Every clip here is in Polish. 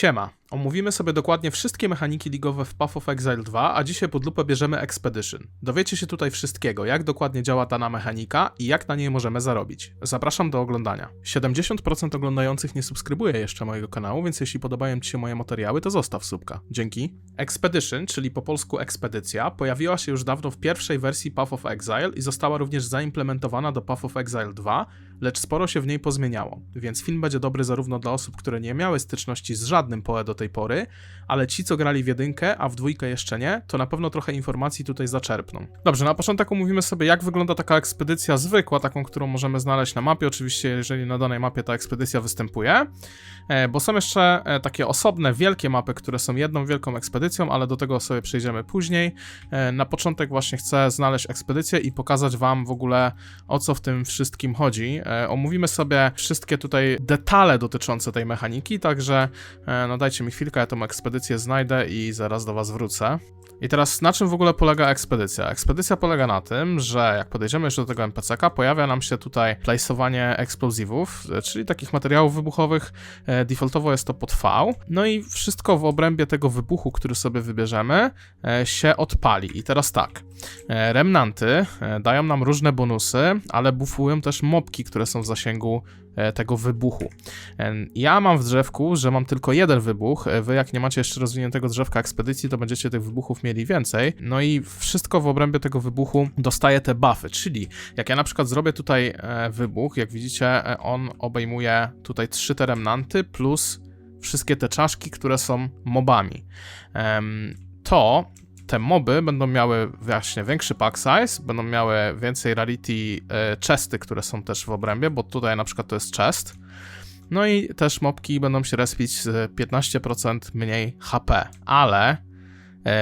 Siema. Omówimy sobie dokładnie wszystkie mechaniki ligowe w Path of Exile 2, a dzisiaj pod lupę bierzemy Expedition. Dowiecie się tutaj wszystkiego, jak dokładnie działa dana mechanika i jak na niej możemy zarobić. Zapraszam do oglądania. 70% oglądających nie subskrybuje jeszcze mojego kanału, więc jeśli podobają Ci się moje materiały, to zostaw subka. Dzięki. Expedition, czyli po polsku ekspedycja, pojawiła się już dawno w pierwszej wersji Path of Exile i została również zaimplementowana do Path of Exile 2, lecz sporo się w niej pozmieniało, więc film będzie dobry zarówno dla osób, które nie miały styczności z żadnym PoE do tej pory, ale ci, co grali w jedynkę, a w dwójkę jeszcze nie, to na pewno trochę informacji tutaj zaczerpną. Dobrze, na początek omówimy sobie, jak wygląda taka ekspedycja zwykła, taką, którą możemy znaleźć na mapie, oczywiście, jeżeli na danej mapie ta ekspedycja występuje, e, bo są jeszcze e, takie osobne, wielkie mapy, które są jedną wielką ekspedycją, ale do tego sobie przejdziemy później. E, Na początek właśnie chcę znaleźć ekspedycję i pokazać wam w ogóle, o co w tym wszystkim chodzi. E, Omówimy sobie wszystkie tutaj detale dotyczące tej mechaniki, także e, no dajcie mi chwilkę, ja tą ekspedycję znajdę i zaraz do was wrócę. I teraz na czym w ogóle polega ekspedycja? Ekspedycja polega na tym, że jak podejdziemy już do tego NPC-ka, pojawia nam się tutaj placeowanie eksplozywów, e, czyli takich materiałów wybuchowych. Defaultowo jest to pod V. No i wszystko w obrębie tego wybuchu, który sobie wybierzemy, się odpali. I teraz tak. Remnanty dają nam różne bonusy, ale buffują też mobki, które są w zasięgu e, tego wybuchu. E, Ja mam w drzewku, że mam tylko jeden wybuch. E, Wy, jak nie macie jeszcze rozwiniętego drzewka ekspedycji, to będziecie tych wybuchów mieli więcej. No i wszystko w obrębie tego wybuchu dostaje te buffy. Czyli jak ja na przykład zrobię tutaj wybuch, jak widzicie, on obejmuje tutaj trzy te remnanty plus wszystkie te czaszki, które są mobami. To te moby będą miały właśnie większy pack size, będą miały więcej rarity e, chesty, które są też w obrębie, bo tutaj na przykład to jest chest. No i też mobki będą się respić z 15% mniej HP, ale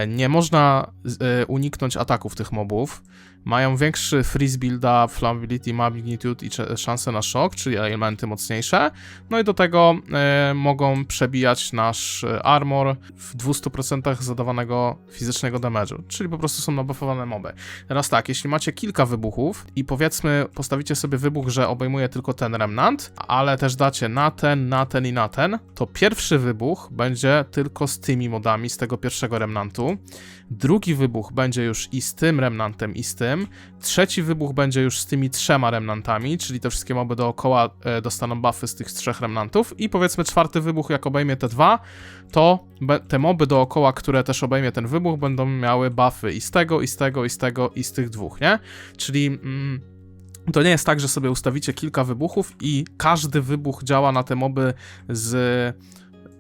nie można e, uniknąć ataków tych mobów. Mają większy freeze builda, flammability, magnitude i szanse na szok, czyli elementy mocniejsze. No i do tego e, mogą przebijać nasz e, armor w 200% zadawanego fizycznego damage'u, czyli po prostu są nabuffowane moby. Teraz tak, jeśli macie kilka wybuchów i powiedzmy postawicie sobie wybuch, że obejmuje tylko ten remnant, ale też dacie na ten, na ten i na ten, to pierwszy wybuch będzie tylko z tymi modami z tego pierwszego remnantu. Drugi wybuch będzie już i z tym remnantem, i z tym. Trzeci wybuch będzie już z tymi trzema remnantami, czyli te wszystkie moby dookoła e, dostaną buffy z tych trzech remnantów. I powiedzmy czwarty wybuch, jak obejmie te dwa, to te moby dookoła, które też obejmie ten wybuch, będą miały buffy i z tego, i z tego, i z tego, i z tych dwóch, nie? Czyli. Mm, to nie jest tak, że sobie ustawicie kilka wybuchów i każdy wybuch działa na te moby z,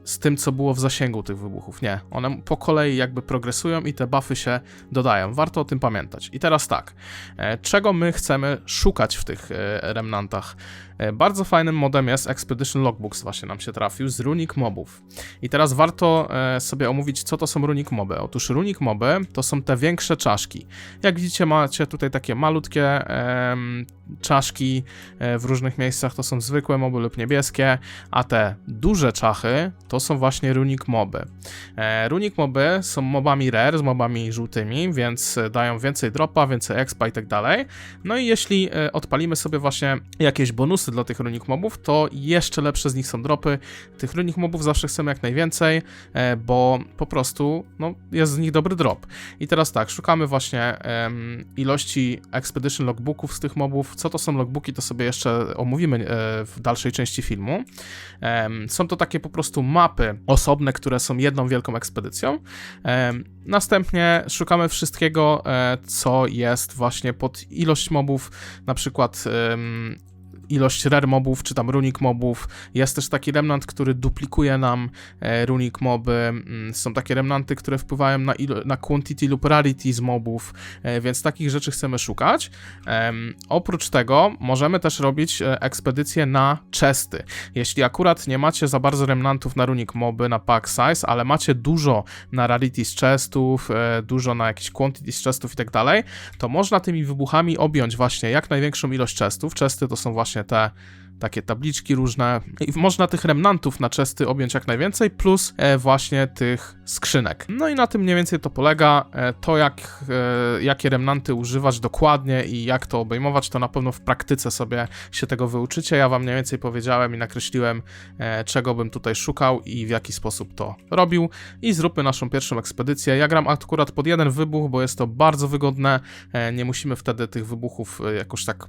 z tym, co było w zasięgu tych wybuchów. Nie, one po kolei jakby progresują i te buffy się dodają. Warto o tym pamiętać. I teraz tak, e, czego my chcemy szukać w tych e, remnantach? E, Bardzo fajnym modem jest Expedition Logbooks, właśnie nam się trafił, z runik mobów. I teraz warto e, sobie omówić, co to są runik moby. Otóż runik moby to są te większe czaszki. Jak widzicie, macie tutaj takie malutkie czaszki e, w różnych miejscach, to są zwykłe moby lub niebieskie, a te duże czachy to są właśnie runik moby. Runik moby są mobami rare, z mobami żółtymi, więc dają więcej dropa, więcej expa i tak dalej. No i jeśli odpalimy sobie właśnie jakieś bonusy dla tych runik mobów, to jeszcze lepsze z nich są dropy. Tych runik mobów zawsze chcemy jak najwięcej, e, bo po prostu no, jest z nich dobry drop. I teraz tak, szukamy właśnie em, ilości Expedition logbooków z tych mobów. Co to są logbooki, to sobie jeszcze omówimy e, w dalszej części filmu. Em, są to takie po prostu mapy osobne, które są jedną wielką ekspedycją. Em, następnie szukamy wszystkiego, e, co jest właśnie pod ilość mobów, na przykład ilość rare mobów, czy tam runik mobów. Jest też taki remnant, który duplikuje nam e, runik moby. Mm, Są takie remnanty, które wpływają na, na quantity lub rarity z mobów, e, więc takich rzeczy chcemy szukać. Oprócz tego możemy też robić e, ekspedycje na chesty. Jeśli akurat nie macie za bardzo remnantów na runik moby, na pack size, ale macie dużo na rarity z chestów, dużo na jakieś quantity z chestów i tak dalej, to można tymi wybuchami objąć właśnie jak największą ilość chestów. Chesty to są właśnie te takie tabliczki różne i można tych remnantów na czesty objąć jak najwięcej, plus e, właśnie tych skrzynek. No i na tym mniej więcej to polega. E, to jak, e, jakie remnanty używać dokładnie i jak to obejmować, to na pewno w praktyce sobie się tego wyuczycie. Ja wam mniej więcej powiedziałem i nakreśliłem, czego bym tutaj szukał i w jaki sposób to robił. I zróbmy naszą pierwszą ekspedycję. Ja gram akurat pod jeden wybuch, bo jest to bardzo wygodne. Nie musimy wtedy tych wybuchów jakoś tak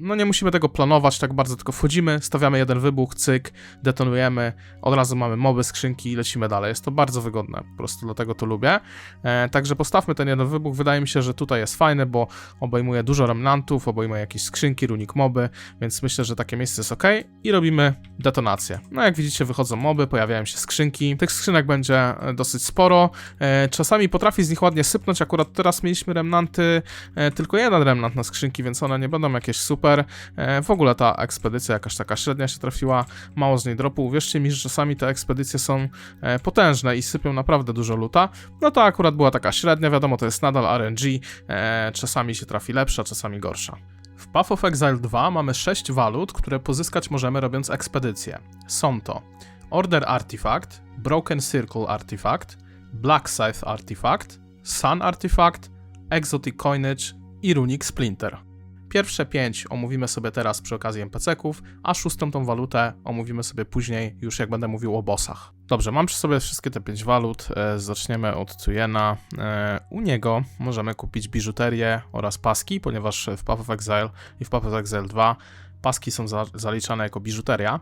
no nie musimy tego planować tak bardzo, tylko wchodzimy, stawiamy jeden wybuch, cyk, detonujemy, od razu mamy moby, skrzynki i lecimy dalej. Jest to bardzo wygodne, po prostu dlatego to lubię. E, także postawmy ten jeden wybuch, wydaje mi się, że tutaj jest fajny, bo obejmuje dużo remnantów, obejmuje jakieś skrzynki, runik moby, więc myślę, że takie miejsce jest ok i robimy detonację. No jak widzicie wychodzą moby, pojawiają się skrzynki, tych skrzynek będzie e, dosyć sporo, e, czasami potrafi z nich ładnie sypnąć, akurat teraz mieliśmy remnanty, e, tylko jeden remnant na skrzynki, więc one nie będą jakieś super, E, w ogóle ta ekspedycja jakaś taka średnia się trafiła, mało z niej dropu. Uwierzcie mi, że czasami te ekspedycje są e, potężne i sypią naprawdę dużo luta. No to akurat była taka średnia, wiadomo, to jest nadal RNG, e, czasami się trafi lepsza, czasami gorsza. W Path of Exile 2 mamy 6 walut, które pozyskać możemy robiąc ekspedycję. Są to Order Artifact, Broken Circle Artifact, Black Scythe Artifact, Sun Artifact, Exotic Coinage i Runic Splinter. Pierwsze pięć omówimy sobie teraz przy okazji NPC-ków, a szóstą tą walutę omówimy sobie później, już jak będę mówił o bossach. Dobrze, mam przy sobie wszystkie te pięć walut. E, zaczniemy od Tuyena. E, u niego możemy kupić biżuterię oraz paski, ponieważ w Path of Exile i w Path of Exile 2 paski są za zaliczane jako biżuteria.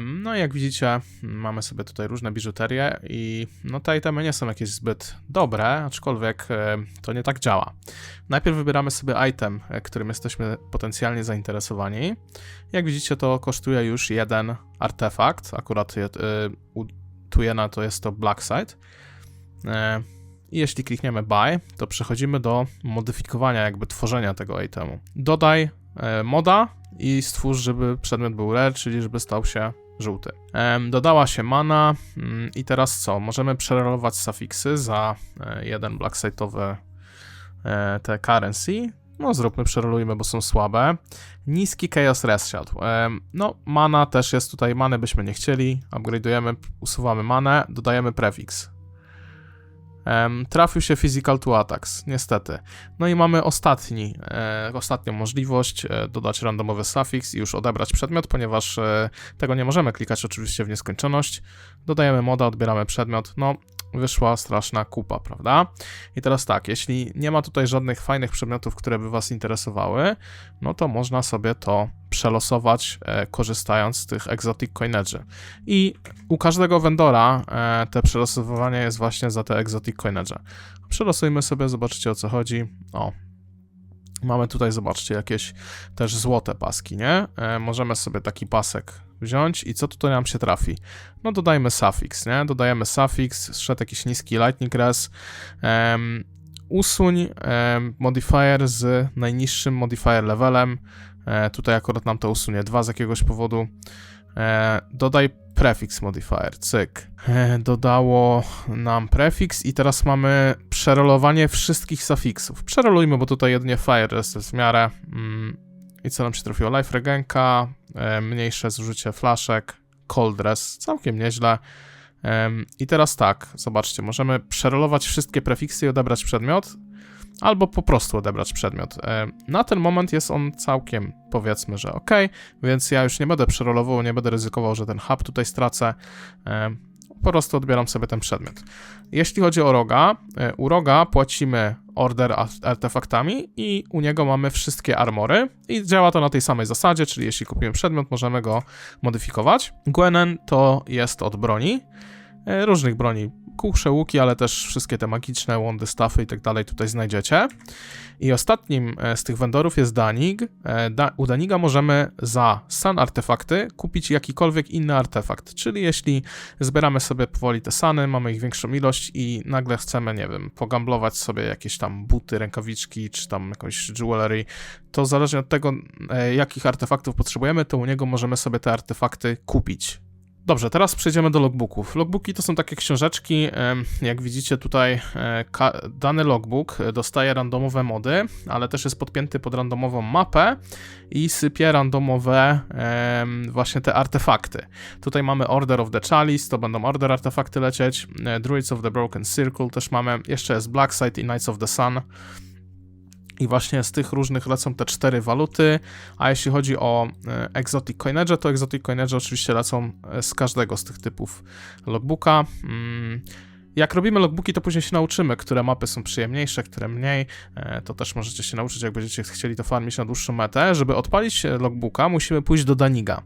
No jak widzicie, mamy sobie tutaj różne biżuterie i no te itemy nie są jakieś zbyt dobre, aczkolwiek to nie tak działa. Najpierw wybieramy sobie item, e, którym jesteśmy potencjalnie zainteresowani. Jak widzicie, to kosztuje już jeden artefakt, akurat e, u Tujena to jest to Blackside. E, I jeśli klikniemy buy, to przechodzimy do modyfikowania, jakby tworzenia tego itemu. Dodaj moda i stwórz, żeby przedmiot był rare, czyli żeby stał się żółty. dodała się mana mm, i teraz co? Możemy przerelować sufiksy za e, jeden blacksite'owy e, te currency. No zróbmy, przerolujmy, bo są słabe. Niski Chaos Reset. no mana też jest tutaj, many byśmy nie chcieli. Upgrade'ujemy, usuwamy manę, dodajemy prefix. Um, trafił się Physical to Attacks, niestety. No i mamy ostatni, e, ostatnią możliwość, e, dodać randomowy suffix i już odebrać przedmiot, ponieważ e, tego nie możemy klikać oczywiście w nieskończoność. Dodajemy moda, odbieramy przedmiot, no wyszła straszna kupa, prawda? I teraz tak, jeśli nie ma tutaj żadnych fajnych przedmiotów, które by Was interesowały, no to można sobie to przelosować, e, korzystając z tych exotic coinage'y. I u każdego vendora e, te przelosowywanie jest właśnie za te exotic coinage'e. Przelosujmy sobie, zobaczcie o co chodzi. O, mamy tutaj, zobaczcie, jakieś też złote paski, nie? E, możemy sobie taki pasek wziąć i co tutaj nam się trafi? No dodajmy suffix, nie? Dodajemy suffix, zszedł jakiś niski lightning res, um, usuń um, modifier z najniższym modifier levelem, e, tutaj akurat nam to usunie 2 z jakiegoś powodu, e, dodaj prefix modifier, cyk. E, dodało nam prefix i teraz mamy przerolowanie wszystkich suffixów. Przerolujmy, bo tutaj jedynie fire jest w miarę... Mm, i co nam się trafiło? Life Regenka, mniejsze zużycie flaszek, Cold Dress, całkiem nieźle. I teraz tak, zobaczcie, możemy przerolować wszystkie prefiksy i odebrać przedmiot, albo po prostu odebrać przedmiot. Na ten moment jest on całkiem, powiedzmy, że ok, więc ja już nie będę przerolował, nie będę ryzykował, że ten hub tutaj stracę po prostu odbieram sobie ten przedmiot. Jeśli chodzi o roga, e, u roga płacimy order artefaktami i u niego mamy wszystkie armory i działa to na tej samej zasadzie, czyli jeśli kupimy przedmiot, możemy go modyfikować. Gwenen to jest od broni, różnych broni, kusze, łuki, ale też wszystkie te magiczne łądy, stafy i tak dalej tutaj znajdziecie. I ostatnim e, z tych vendorów jest Danig. E, u Daniga możemy za san artefakty kupić jakikolwiek inny artefakt, czyli jeśli zbieramy sobie powoli te sany, mamy ich większą ilość i nagle chcemy, nie wiem, pogamblować sobie jakieś tam buty, rękawiczki, czy tam jakąś jewelry, to zależnie od tego, e, jakich artefaktów potrzebujemy, to u niego możemy sobie te artefakty kupić Dobrze, teraz przejdziemy do logbooków. Logbooki to są takie książeczki, jak widzicie tutaj e, dany logbook dostaje randomowe mody, ale też jest podpięty pod randomową mapę i sypie randomowe właśnie te artefakty. Tutaj mamy Order of the Chalice, to będą Order artefakty lecieć, e, Druids of the Broken Circle też mamy, jeszcze jest Blackside i Knights of the Sun. I właśnie z tych różnych lecą te cztery waluty, a jeśli chodzi o e, Exotic Coinage, to Exotic Coinage oczywiście lecą e, z każdego z tych typów logbooka. Mm, Jak robimy logbooki, to później się nauczymy, które mapy są przyjemniejsze, które mniej. E, To też możecie się nauczyć, jak będziecie chcieli to farmić na dłuższą metę. Żeby odpalić logbooka, musimy pójść do Daniga.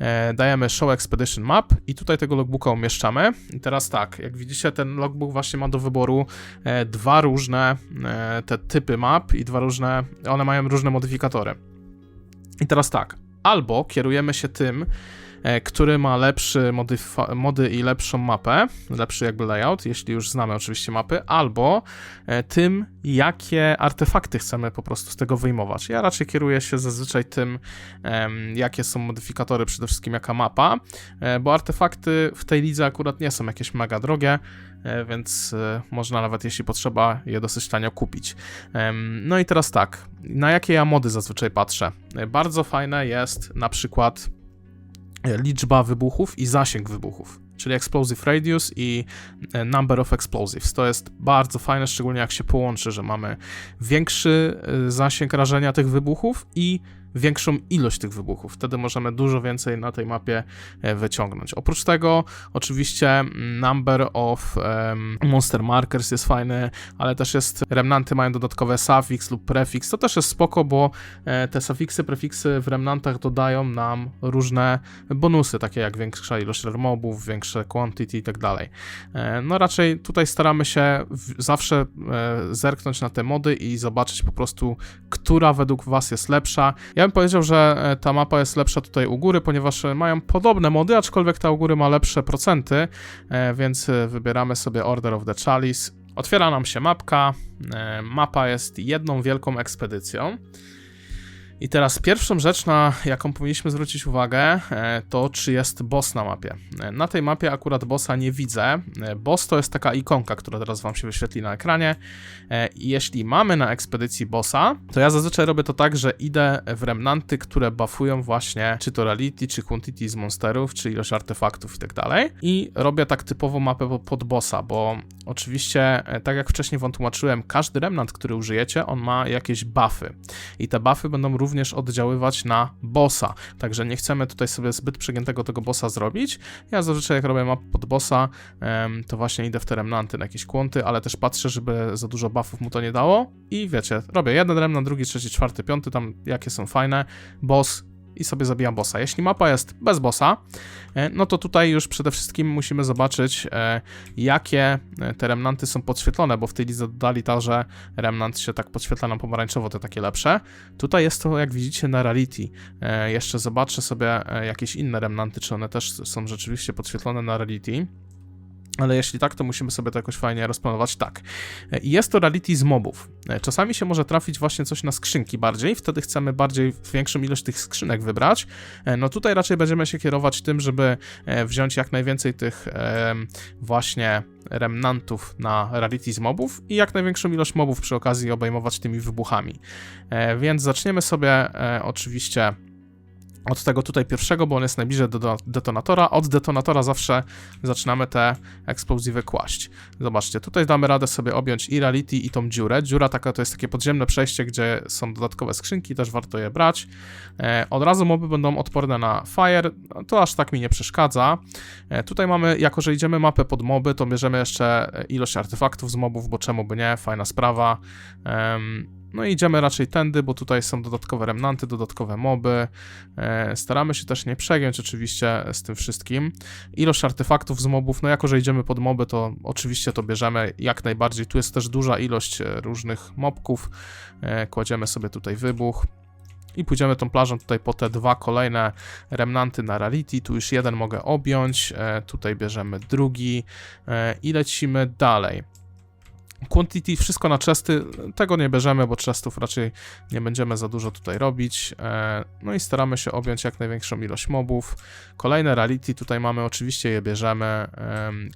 E, Dajemy Show Expedition Map i tutaj tego logbooka umieszczamy. I teraz tak, jak widzicie, ten logbook właśnie ma do wyboru e, dwa różne e, te typy map i dwa różne, one mają różne modyfikatory. I teraz tak, albo kierujemy się tym, który ma lepszy mody i lepszą mapę, lepszy jakby layout, jeśli już znamy oczywiście mapy, albo e, tym, jakie artefakty chcemy po prostu z tego wyjmować. Ja raczej kieruję się zazwyczaj tym, jakie są modyfikatory, przede wszystkim jaka mapa, e, bo artefakty w tej lidze akurat nie są jakieś mega drogie, e, więc e, można nawet jeśli potrzeba je dosyć tanio kupić. No i teraz tak, na jakie ja mody zazwyczaj patrzę? E, Bardzo fajne jest na przykład e, liczba wybuchów i zasięg wybuchów, czyli Explosive Radius i e, Number of Explosives. To jest bardzo fajne, szczególnie jak się połączy, że mamy większy e, zasięg rażenia tych wybuchów i większą ilość tych wybuchów. Wtedy możemy dużo więcej na tej mapie e, wyciągnąć. Oprócz tego, oczywiście, mm, number of em, monster markers jest fajny, ale też jest, remnanty mają dodatkowe suffix lub prefix. To też jest spoko, bo e, te sufiksy, prefiksy w remnantach dodają nam różne bonusy, takie jak większa ilość rare mobów, większe quantity i tak dalej. E, No raczej tutaj staramy się zawsze zerknąć na te mody i zobaczyć po prostu, która według was jest lepsza. Ja bym powiedział, że e, ta mapa jest lepsza tutaj u góry, ponieważ e, mają podobne mody, aczkolwiek ta u góry ma lepsze procenty, e, więc wybieramy sobie Order of the Chalice. Otwiera nam się mapka. Mapa jest jedną wielką ekspedycją. I teraz pierwszą rzecz, na jaką powinniśmy zwrócić uwagę, e, to czy jest boss na mapie. E, Na tej mapie akurat bossa nie widzę. E, Boss to jest taka ikonka, która teraz wam się wyświetli na ekranie. Jeśli mamy na ekspedycji bossa, to ja zazwyczaj robię to tak, że idę w remnanty, które buffują właśnie czy to reality, czy quantity z monsterów, czy ilość artefaktów i tak dalej. I robię tak typowo mapę po- pod bossa, bo oczywiście, tak jak wcześniej wam tłumaczyłem, każdy remnant, który użyjecie, on ma jakieś buffy. I te buffy będą również oddziaływać na bossa. Także nie chcemy tutaj sobie zbyt przegiętego tego bossa zrobić. Ja zazwyczaj jak robię mapę pod bossa, to właśnie idę w te remnanty na jakieś kłąty, ale też patrzę, żeby za dużo buffów mu to nie dało. I wiecie, robię jeden remnant, drugi, trzeci, czwarty, piąty, tam jakie są fajne, boss i sobie zabijam bossa. Jeśli mapa jest bez bossa, e, no to tutaj już przede wszystkim musimy zobaczyć, e, jakie e, te remnanty są podświetlone, bo w tej lidze dodali to, że remnant się tak podświetla na pomarańczowo, te takie lepsze. Tutaj jest to, jak widzicie, na rarity. E, jeszcze zobaczę sobie jakieś inne remnanty, czy one też są rzeczywiście podświetlone na rarity. Ale jeśli tak, to musimy sobie to jakoś fajnie rozplanować. Tak. E, jest to rarity z mobów. E, Czasami się może trafić właśnie coś na skrzynki bardziej, wtedy chcemy bardziej większą ilość tych skrzynek wybrać. E, No tutaj raczej będziemy się kierować tym, żeby wziąć jak najwięcej tych właśnie remnantów na rarity z mobów i jak największą ilość mobów przy okazji obejmować tymi wybuchami. Więc zaczniemy sobie oczywiście od tego tutaj pierwszego, bo on jest najbliżej do detonatora. Od detonatora zawsze zaczynamy te eksplozywy kłaść. Zobaczcie, tutaj damy radę sobie objąć i reality i tą dziurę. Dziura taka to jest takie podziemne przejście, gdzie są dodatkowe skrzynki, też warto je brać. E, od razu moby będą odporne na fire, no, to aż tak mi nie przeszkadza. E, tutaj mamy, jako że idziemy mapę pod moby, to bierzemy jeszcze ilość artefaktów z mobów, bo czemu by nie, fajna sprawa. Em, no i idziemy raczej tędy, bo tutaj są dodatkowe remnanty, dodatkowe moby. E, staramy się też nie przegiąć oczywiście z tym wszystkim. Ilość artefaktów z mobów, no jako że idziemy pod moby, to oczywiście to bierzemy jak najbardziej. Tu jest też duża ilość e, różnych mobków. E, kładziemy sobie tutaj wybuch. I pójdziemy tą plażą tutaj po te dwa kolejne remnanty na rarity. Tu już jeden mogę objąć, tutaj bierzemy drugi i lecimy dalej. Quantity, wszystko na chesty, tego nie bierzemy, bo chestów raczej nie będziemy za dużo tutaj robić. E, no i staramy się objąć jak największą ilość mobów. Kolejne rarity tutaj mamy, oczywiście je bierzemy. Em,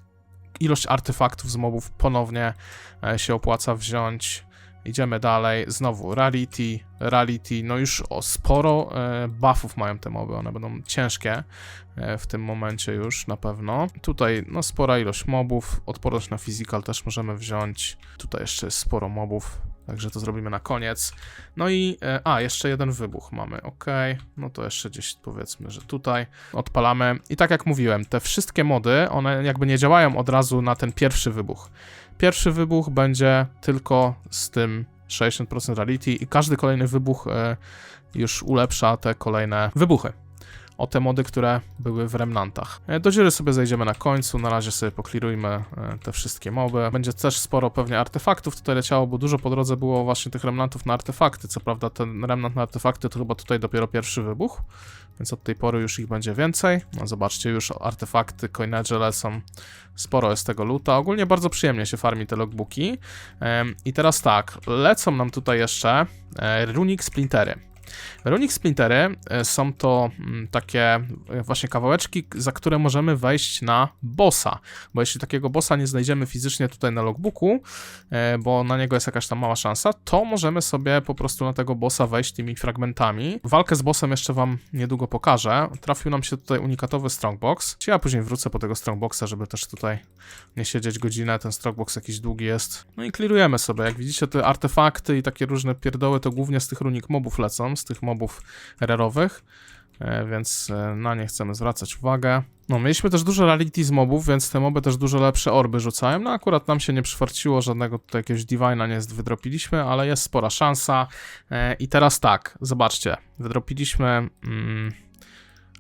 Ilość artefaktów z mobów ponownie e, się opłaca wziąć. Idziemy dalej, znowu rarity, rarity, no już o sporo e, buffów mają te moby, one będą ciężkie e, w tym momencie już na pewno. Tutaj no spora ilość mobów, odporność na physical też możemy wziąć. Tutaj jeszcze jest sporo mobów, także to zrobimy na koniec. No i, e, a jeszcze jeden wybuch mamy, ok, no to jeszcze gdzieś powiedzmy, że tutaj odpalamy. I tak jak mówiłem, te wszystkie mody, one jakby nie działają od razu na ten pierwszy wybuch. Pierwszy wybuch będzie tylko z tym 60% rarity i każdy kolejny wybuch e, już ulepsza te kolejne wybuchy. O te mody, które były w remnantach. E, Do dziury sobie zejdziemy na końcu, na razie sobie poklirujmy e, te wszystkie moby. Będzie też sporo pewnie artefaktów tutaj leciało, bo dużo po drodze było właśnie tych remnantów na artefakty. Co prawda ten remnant na artefakty to chyba tutaj dopiero pierwszy wybuch, więc od tej pory już ich będzie więcej. No zobaczcie, już artefakty, coinage lecą, sporo jest tego luta. Ogólnie bardzo przyjemnie się farmi te logbooki. I teraz tak, lecą nam tutaj jeszcze e, runic splintery. Runic Splintery e, są to mm, takie e, właśnie kawałeczki, za które możemy wejść na bossa, bo jeśli takiego bossa nie znajdziemy fizycznie tutaj na logbooku, e, bo na niego jest jakaś tam mała szansa, to możemy sobie po prostu na tego bossa wejść tymi fragmentami. Walkę z bossem jeszcze wam niedługo pokażę. Trafił nam się tutaj unikatowy strongbox. Ja później wrócę po tego strongboxa, żeby też tutaj nie siedzieć godzinę, ten strongbox jakiś długi jest. No i clearujemy sobie. Jak widzicie, te artefakty i takie różne pierdoły to głównie z tych runik mobów lecą, z tych mobów rarowych, e, więc e, na nie chcemy zwracać uwagę. No, mieliśmy też dużo rarity z mobów, więc te moby też dużo lepsze orby rzucają. No akurat nam się nie przyfarciło, żadnego tutaj jakiegoś divina nie wydropiliśmy, ale jest spora szansa. E, I teraz tak, zobaczcie, wydropiliśmy mm,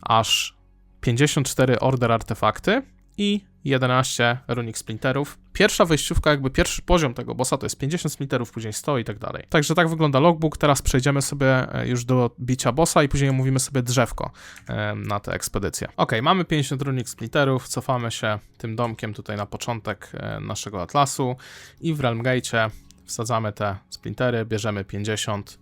aż 54 order artefakty i 11 runic splinterów. Pierwsza wejściówka, jakby pierwszy poziom tego bossa to jest 50 splinterów, później 100 i tak dalej. Także tak wygląda logbook. Teraz przejdziemy sobie e, już do bicia bossa i później omówimy sobie drzewko e, na tę ekspedycję. Ok, mamy 50 runic splinterów, cofamy się tym domkiem tutaj na początek e, naszego atlasu i w Realm Gate'cie wsadzamy te splintery, bierzemy 50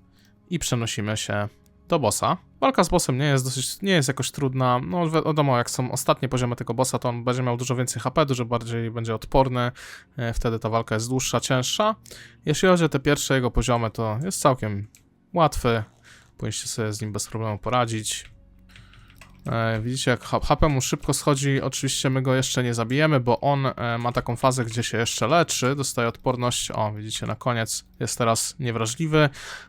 i przenosimy się do bossa. Walka z bossem nie jest dosyć, nie jest jakoś trudna. No wi- wiadomo, jak są ostatnie poziomy tego bossa, to on będzie miał dużo więcej HP, dużo bardziej będzie odporny. e, Wtedy ta walka jest dłuższa, cięższa. Jeśli chodzi o te pierwsze jego poziomy, to jest całkiem łatwy. Powinniście sobie z nim bez problemu poradzić. E, Widzicie, jak HP mu szybko schodzi. Oczywiście my go jeszcze nie zabijemy, bo on e, ma taką fazę, gdzie się jeszcze leczy, dostaje odporność. O, widzicie, na koniec jest teraz niewrażliwy,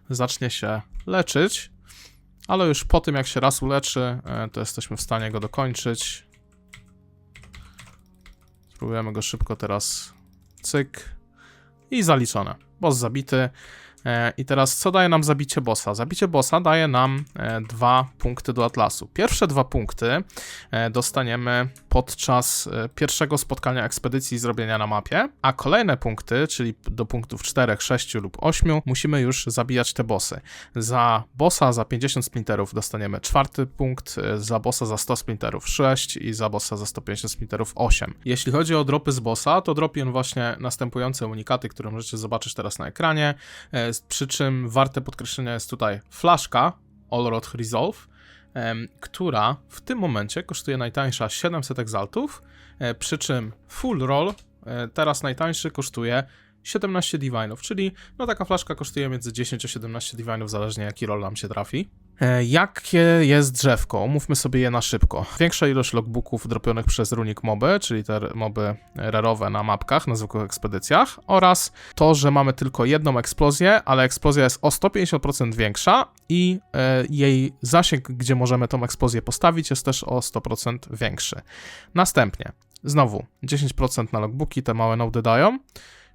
zacznie się leczyć ale już po tym jak się raz uleczy, e, to jesteśmy w stanie go dokończyć. Spróbujemy go szybko teraz. Cyk. I zaliczone. Boss zabity. E, I teraz co daje nam zabicie bossa? Zabicie bossa daje nam e, dwa punkty do atlasu. Pierwsze dwa punkty e, dostaniemy podczas pierwszego spotkania ekspedycji i zrobienia na mapie, a kolejne punkty, czyli do punktów 4, 6 lub 8, musimy już zabijać te bossy. Za bossa za 50 splinterów dostaniemy czwarty punkt, za bossa za 100 splinterów 6 i za bossa za 150 splinterów 8. Jeśli chodzi o dropy z bossa, to dropi on właśnie następujące unikaty, które możecie zobaczyć teraz na ekranie, e, przy czym warte podkreślenia jest tutaj flaszka Allrod Resolve, która w tym momencie kosztuje najtańsza 700 egzaltów, e, przy czym full roll e, teraz najtańszy kosztuje 17 divinów, czyli no taka flaszka kosztuje między 10 a 17 divinów, zależnie jaki roll nam się trafi. E, Jakie jest drzewko? Omówmy sobie je na szybko. Większa ilość logbooków dropionych przez Runic moby, czyli te moby rarowe na mapkach, na zwykłych ekspedycjach oraz to, że mamy tylko jedną eksplozję, ale eksplozja jest o 150% większa i e, jej zasięg, gdzie możemy tą eksplozję postawić jest też o 100% większy. Następnie, znowu 10% na logbooki, te małe nody dają.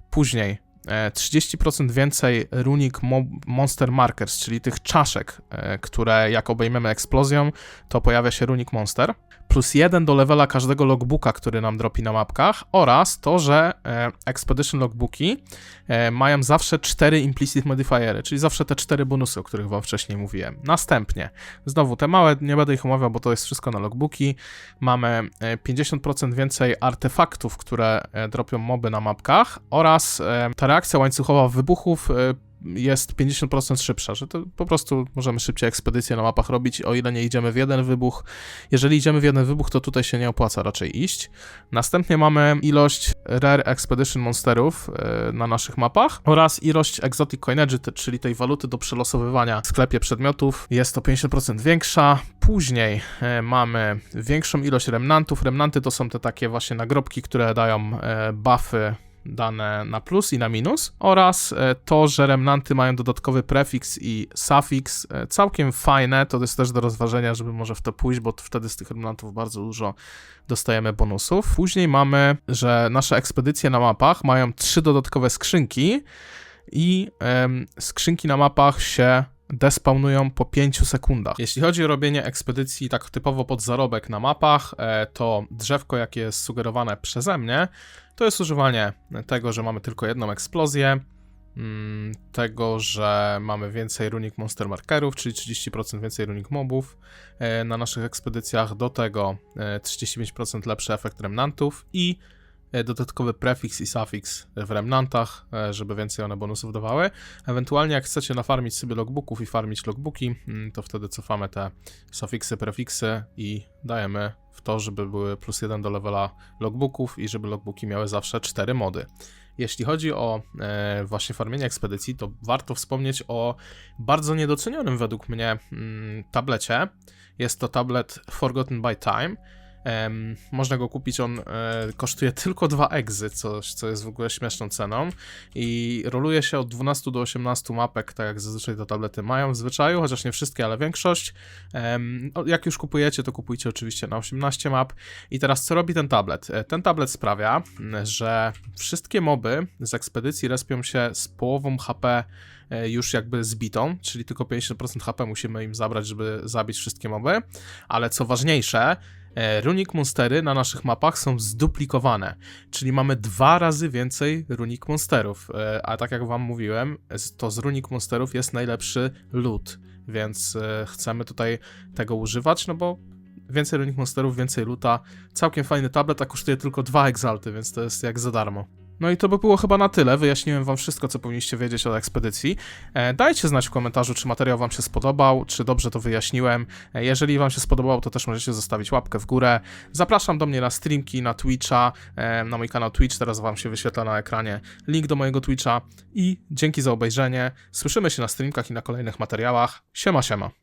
Później 30% więcej Runic Mo- Monster Markers, czyli tych czaszek, e, które jak obejmiemy eksplozją, to pojawia się Runic Monster. Plus 1 do levela każdego logbooka, który nam dropi na mapkach, oraz to, że e, Expedition Logbooki e, mają zawsze 4 implicit modifiery, czyli zawsze te 4 bonusy, o których wam wcześniej mówiłem. Następnie, znowu te małe, nie będę ich omawiał, bo to jest wszystko na logbooki. Mamy e, 50% więcej artefaktów, które e, dropią moby na mapkach oraz e, ta reakcja łańcuchowa wybuchów e, jest 50% szybsza, że to po prostu możemy szybciej ekspedycje na mapach robić, o ile nie idziemy w jeden wybuch. Jeżeli idziemy w jeden wybuch, to tutaj się nie opłaca raczej iść. Następnie mamy ilość Rare Expedition Monsterów e, na naszych mapach oraz ilość Exotic Coinage, czyli tej waluty do przelosowywania w sklepie przedmiotów. Jest to 50% większa. Później e, mamy większą ilość remnantów. Remnanty to są te takie właśnie nagrobki, które dają buffy dane na plus i na minus oraz e, to, że remnanty mają dodatkowy prefiks i sufiks, e, całkiem fajne, to jest też do rozważenia, żeby może w to pójść, bo wtedy z tych remnantów bardzo dużo dostajemy bonusów. Później mamy, że nasze ekspedycje na mapach mają trzy dodatkowe skrzynki i skrzynki na mapach się despawnują po 5 sekundach. Jeśli chodzi o robienie ekspedycji tak typowo pod zarobek na mapach, e, to drzewko, jakie jest sugerowane przeze mnie, to jest używanie tego, że mamy tylko jedną eksplozję, mm, tego, że mamy więcej runic monster markerów, czyli 30% więcej runic mobów e, na naszych ekspedycjach, do tego e, 35% lepszy efekt remnantów i e, dodatkowy prefiks i sufiks w remnantach, e, żeby więcej one bonusów dawały. Ewentualnie jak chcecie nafarmić sobie logbooków i farmić logbooki, mm, to wtedy cofamy te sufiksy, prefiksy i dajemy w to, żeby były plus jeden do levela logbooków i żeby logbooki miały zawsze 4 mody. Jeśli chodzi o e, właśnie farmienie ekspedycji, to warto wspomnieć o bardzo niedocenionym według mnie mm, tablecie. Jest to tablet Forgotten by Time. Em, można go kupić, on e, kosztuje tylko 2 egzy, coś, co jest w ogóle śmieszną ceną i roluje się od 12 do 18 mapek, tak jak zazwyczaj te tablety mają w zwyczaju, chociaż nie wszystkie, ale większość. O, jak już kupujecie, to kupujcie oczywiście na 18 map. I teraz co robi ten tablet? E, Ten tablet sprawia, że wszystkie moby z ekspedycji respią się z połową HP e, już jakby zbitą, czyli tylko 50% HP musimy im zabrać, żeby zabić wszystkie moby, ale co ważniejsze, e, Runic Monstery na naszych mapach są zduplikowane, czyli mamy dwa razy więcej Runic Monsterów, e, a tak jak wam mówiłem, to z Runic Monsterów jest najlepszy loot, więc e, chcemy tutaj tego używać, no bo więcej Runic Monsterów, więcej luta, całkiem fajny tablet, a kosztuje tylko dwa egzalty, więc to jest jak za darmo. No i to by było chyba na tyle. Wyjaśniłem wam wszystko, co powinniście wiedzieć o ekspedycji. E, dajcie znać w komentarzu, czy materiał wam się spodobał, czy dobrze to wyjaśniłem. E, jeżeli wam się spodobało, to też możecie zostawić łapkę w górę. Zapraszam do mnie na streamki, na Twitcha, e, na mój kanał Twitch, teraz wam się wyświetla na ekranie link do mojego Twitcha i dzięki za obejrzenie. Słyszymy się na streamkach i na kolejnych materiałach. Siema, siema.